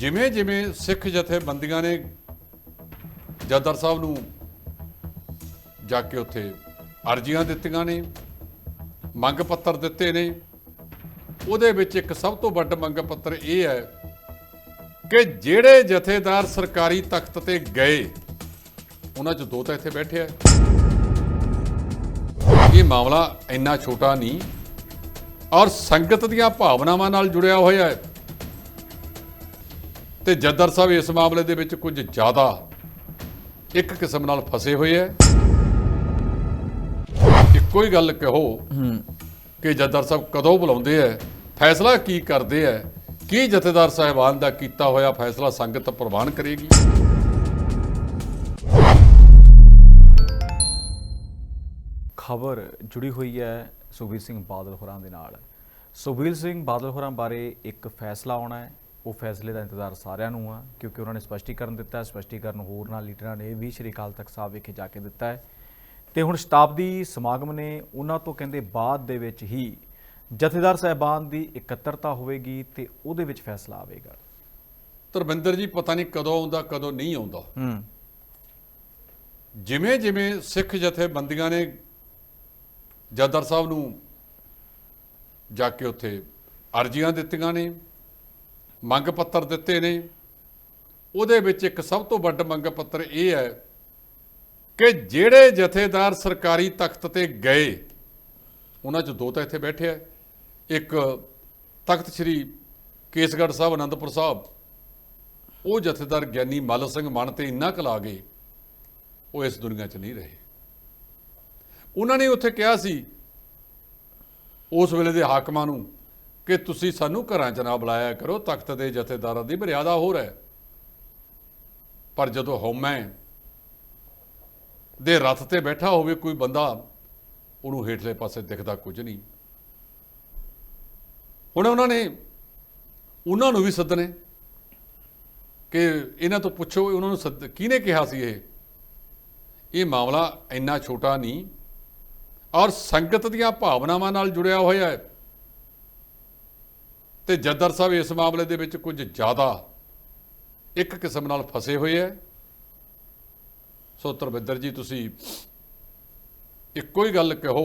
ਜਿਵੇਂ ਜਿਵੇਂ ਸਿੱਖ ਜਥੇਬੰਦੀਆਂ ਨੇ ਜਦਰ ਸਾਹਿਬ ਨੂੰ ਜਾ ਕੇ ਉੱਥੇ ਅਰਜ਼ੀਆਂ ਦਿੱਤੀਆਂ ਨੇ, ਮੰਗ ਪੱਤਰ ਦਿੱਤੇ ਨੇ, ਉਹਦੇ ਵਿੱਚ ਇੱਕ ਸਭ ਤੋਂ ਵੱਡਾ ਮੰਗ ਪੱਤਰ ਇਹ ਹੈ ਕਿ ਜਿਹੜੇ ਜਥੇਦਾਰ ਸਰਕਾਰੀ ਤਖਤ ਤੇ ਗਏ, ਉਹਨਾਂ ਚ ਦੋ ਤਾਂ ਇੱਥੇ ਬੈਠੇ ਆ। ਇਹ ਮਾਮਲਾ ਇੰਨਾ ਛੋਟਾ ਨਹੀਂ, ਔਰ ਸੰਗਤ ਦੀਆਂ ਭਾਵਨਾਵਾਂ ਨਾਲ ਜੁੜਿਆ ਹੋਇਆ ਹੈ। ਤੇ ਜੱਦਰ ਸਾਹਿਬ ਇਸ ਮਾਮਲੇ ਦੇ ਵਿੱਚ ਕੁਝ ਜ਼ਿਆਦਾ ਇੱਕ ਕਿਸਮ ਨਾਲ ਫਸੇ ਹੋਏ ਹੈ ਇੱਕੋ ਹੀ ਗੱਲ ਕਹੋ ਕਿ ਜੱਦਰ ਸਾਹਿਬ ਕਦੋਂ ਬੁਲਾਉਂਦੇ ਐ? ਫੈਸਲਾ ਕੀ ਕਰਦੇ ਐ? ਕੀ ਜਥੇਦਾਰ ਸਾਹਿਬਾਨ ਦਾ ਕੀਤਾ ਹੋਇਆ ਫੈਸਲਾ ਸੰਗਤ ਪ੍ਰਵਾਨ ਕਰੇਗੀ? ਖਬਰ ਜੁੜੀ ਹੋਈ ਹੈ ਸੁਖਬੀਰ ਸਿੰਘ ਬਾਦਲ ਹੋਰਾਂ ਦੇ ਨਾਲ। ਸੁਖਬੀਰ ਸਿੰਘ ਬਾਦਲ ਹੋਰਾਂ ਬਾਰੇ ਇੱਕ ਫੈਸਲਾ ਆਉਣਾ ਹੈ ਉਹ ਫੈਸਲੇ ਦਾ ਇੰਤਜ਼ਾਰ ਸਾਰਿਆਂ ਨੂੰ ਆ ਕਿਉਂਕਿ ਉਹਨਾਂ ਨੇ ਸਪਸ਼ਟੀਕਰਨ ਦਿੱਤਾ ਸਪਸ਼ਟੀਕਰਨ ਹੋਰਨਾਂ ਲੀਡਰਾਂ ਨੇ ਵੀ ਸ਼੍ਰੀ ਅਕਾਲ ਤਖਤ ਸਾਹਿਬ ਵਿਖੇ ਜਾ ਕੇ ਦਿੱਤਾ ਹੈ। ਤੇ ਹੁਣ ਸ਼ਤਾਬਦੀ ਸਮਾਗਮ ਨੇ ਉਹਨਾਂ ਤੋਂ ਕਹਿੰਦੇ ਬਾਅਦ ਦੇ ਵਿੱਚ ਹੀ ਜਥੇਦਾਰ ਸਾਹਿਬਾਨ ਦੀ ਇਕੱਤਰਤਾ ਹੋਵੇਗੀ ਤੇ ਉਹਦੇ ਵਿੱਚ ਫੈਸਲਾ ਆਵੇਗਾ। ਧਰਮਿੰਦਰ ਜੀ ਪਤਾ ਨਹੀਂ ਕਦੋਂ ਆਉਂਦਾ ਕਦੋਂ ਨਹੀਂ ਆਉਂਦਾ। ਹੂੰ। ਜਿਵੇਂ ਜਿਵੇਂ ਸਿੱਖ ਜਥੇਬੰਦੀਆਂ ਨੇ ਜਦਰ ਸਾਹਿਬ ਨੂੰ ਜਾ ਕੇ ਉੱਥੇ ਅਰਜ਼ੀਆਂ ਦਿੱਤੀਆਂ ਨੇ ਮੰਗ ਪੱਤਰ ਦਿੱਤੇ ਨੇ। ਉਹਦੇ ਵਿੱਚ ਇੱਕ ਸਭ ਤੋਂ ਵੱਡਾ ਮੰਗ ਪੱਤਰ ਇਹ ਹੈ ਕਿ ਜਿਹੜੇ ਜਥੇਦਾਰ ਸਰਕਾਰੀ ਤਖਤ ਤੇ ਗਏ, ਉਹਨਾਂ ਚ ਦੋ ਤਾਂ ਇੱਥੇ ਬੈਠੇ ਆ। ਇੱਕ ਤਖਤ ਸ੍ਰੀ ਕੇਸਗੜ੍ਹ ਸਾਹਿਬ ਅਨੰਦਪੁਰ ਸਾਹਿਬ। ਉਹ ਜਥੇਦਾਰ ਗਿਆਨੀ ਮੱਲ ਸਿੰਘ ਮਨ ਤੇ ਇੰਨਾ ਕੁ ਲਾ ਗਏ, ਉਹ ਇਸ ਦੁਨੀਆ 'ਚ ਨਹੀਂ ਰਹੇ। ਉਹਨਾਂ ਨੇ ਉੱਥੇ ਕਿਹਾ ਸੀ, ਉਸ ਵੇਲੇ ਦੇ ਹਾਕਮਾਂ ਨੂੰ ਕਿ ਤੁਸੀਂ ਸਾਨੂੰ ਘਰਾਂ 'ਚ ਨਾ ਬੁਲਾਇਆ ਕਰੋ, ਤਖਤ ਦੇ ਜਥੇਦਾਰਾਂ ਦੀ ਮਰਿਆਦਾ ਹੋਰ ਹੈ। ਪਰ ਜਦੋਂ ਹਉਮੈ ਦੇ ਰਥ ਤੇ ਬੈਠਾ ਹੋਵੇ, ਕੋਈ ਬੰਦਾ ਉਹਨੂੰ ਹੇਠਲੇ ਪਾਸੇ ਦਿਖਦਾ ਕੁਝ ਨਹੀਂ। ਹੁਣ ਉਹਨਾਂ ਨੇ ਉਹਨਾਂ ਨੂੰ ਵੀ ਸੱਦਣੇ ਕਿ ਇਹਨਾਂ ਤੋਂ ਪੁੱਛੋ, ਉਹਨਾਂ ਨੂੰ ਸੱਦ, ਕਿਹਨੇ ਕਿਹਾ ਸੀ ਇਹ? ਇਹ ਮਾਮਲਾ ਇੰਨਾ ਛੋਟਾ ਨਹੀਂ। ਔਰ ਸੰਗਤ ਦੀਆਂ ਭਾਵਨਾਵਾਂ ਨਾਲ ਜੁੜਿਆ ਹੋਇਆ ਹੈ। ਤੇ ਜੱਦਰ ਸਾਹਿਬ ਇਸ ਮਾਮਲੇ ਦੇ ਵਿੱਚ ਕੁਝ ਜ਼ਿਆਦਾ ਇੱਕ ਕਿਸਮ ਨਾਲ ਫਸੇ ਹੋਏ ਹੈ ਸੋ ਧਰਮਿੰਦਰ ਜੀ ਤੁਸੀਂ ਇੱਕੋ ਹੀ ਗੱਲ ਕਹੋ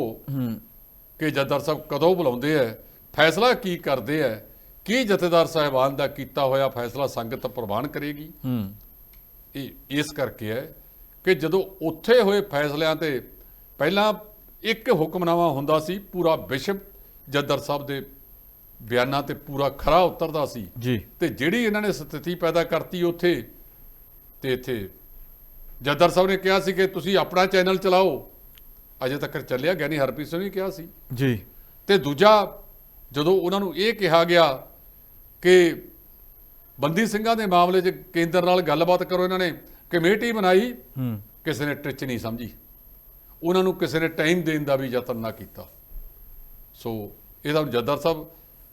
ਕਿ ਜੱਦਰ ਸਾਹਿਬ ਕਦੋਂ ਬੁਲਾਉਂਦੇ ਐ? ਫੈਸਲਾ ਕੀ ਕਰਦੇ ਐ? ਕੀ ਜਥੇਦਾਰ ਸਾਹਿਬਾਨ ਦਾ ਕੀਤਾ ਹੋਇਆ ਫੈਸਲਾ ਸੰਗਤ ਪ੍ਰਵਾਨ ਕਰੇਗੀ? ਹੂੰ। ਇਹ ਇਸ ਕਰਕੇ ਹੈ ਕਿ ਜਦੋਂ ਉੱਥੇ ਹੋਏ ਫੈਸਲਿਆਂ ਤੇ ਪਹਿਲਾਂ ਇੱਕ ਹੁਕਮਨਾਮਾ ਹੁੰਦਾ ਸੀ ਪੂਰਾ ਵਿਸ਼ਵ ਜੱਦਰ ਸਾਹਿਬ ਦੇ ਬਿਆਨਾਂ ਤੇ ਪੂਰਾ ਖਰਾ ਉਤਰਦਾ ਸੀ। ਜੀ। ਤੇ ਜਿਹੜੀ ਇਹਨਾਂ ਨੇ ਸਥਿਤੀ ਪੈਦਾ ਕਰਤੀ ਉੱਥੇ ਤੇ ਇੱਥੇ ਜੱਦਰ ਸਾਹਿਬ ਨੇ ਕਿਹਾ ਸੀ ਕਿ ਤੁਸੀਂ ਆਪਣਾ ਚੈਨਲ ਚਲਾਓ। ਅਜੇ ਤੱਕ ਚੱਲਿਆ ਗਿਆਨੀ ਹਰਪ੍ਰੀਤ ਸਿੰਘ ਨੇ ਕਿਹਾ ਸੀ। ਜੀ। ਤੇ ਦੂਜਾ ਜਦੋਂ ਉਹਨਾਂ ਨੂੰ ਇਹ ਕਿਹਾ ਗਿਆ ਕਿ ਬੰਦੀ ਸਿੰਘਾਂ ਦੇ ਮਾਮਲੇ 'ਚ ਕੇਂਦਰ ਨਾਲ ਗੱਲਬਾਤ ਕਰੋ ਇਹਨਾਂ ਨੇ ਕਮੇਟੀ ਬਣਾਈ ਹੂੰ। ਕਿਸੇ ਨੇ ਟਿਚ ਨਹੀਂ ਸਮਝੀ। ਉਹਨਾਂ ਨੂੰ ਕਿਸੇ ਨੇ ਟਾਈਮ ਦੇਣ ਦਾ ਵੀ ਯਤਨ ਨਾ ਕੀਤਾ। ਸੋ ਇਹਦਾ ਜੱਦਰ ਸਾਹਿਬ